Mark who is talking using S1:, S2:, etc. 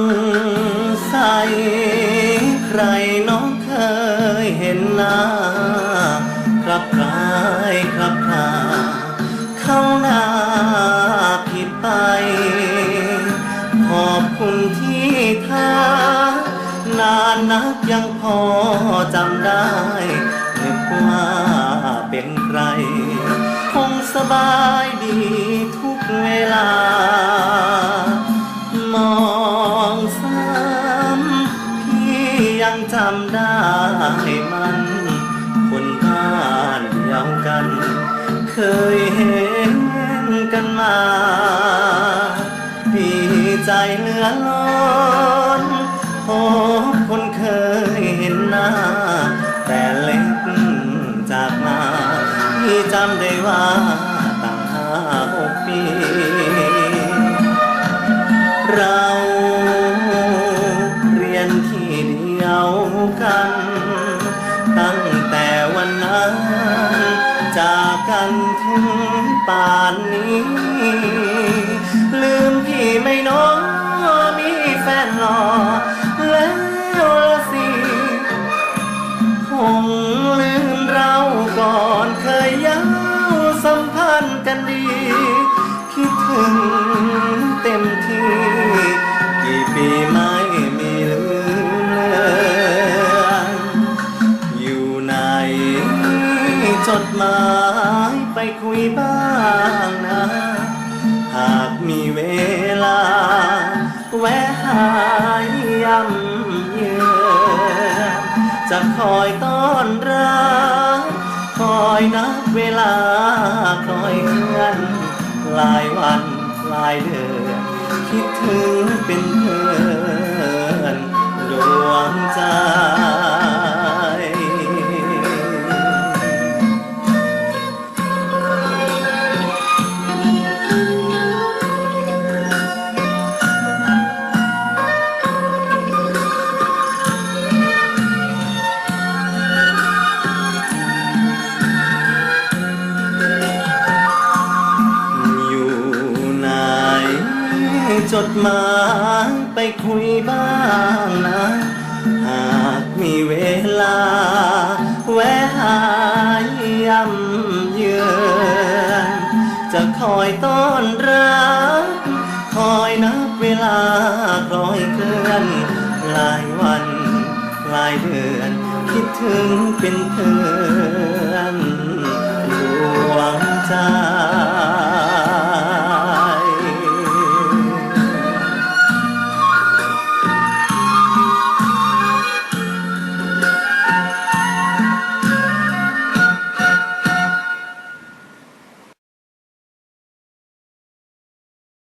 S1: งสัยใครน้องเคยเห็นหน้าครับคลายครับคลาเข้าหน้าผิดไป ขอบคุณที่ท่านานนักยังพอจำได้นึกว่าเป็นใคร คงสบาย เคยเห็นกันมา ดีใจเหลือล้นพบคนเคยเห็นหน้า แต่เล็กจากมาพี่จำได้ว่าตั้งห้าหกปี เราเรียนที่เดียวกัน ตั้ง ป่านนี้ ลืมพี่ไม่น้องมีแฟนหล่อแล้วละสิคงลืมเราก่อนเคยยาวสัมพันธ์กันดี คิดถึงเต็มที่ จดหมายไปคุยบ้างนะ หากมีเวลา แวะหายย่ำเยือนจะคอยต้อนรับคอยนับเวลา คอยเคลื่อนหลายวันหลายเดือนคิดถึงเป็นเพื่อนดวงใจ ดหมายไปคุยบ้างนะ หากมีเวลา แวะหายย่ำเยือนจะคอยต้อนรับ คอยนับเวลาคล้อยเคลื่อนหลายวันหลายเดือน คิดถึงเป็นเพื่อนดวงใจ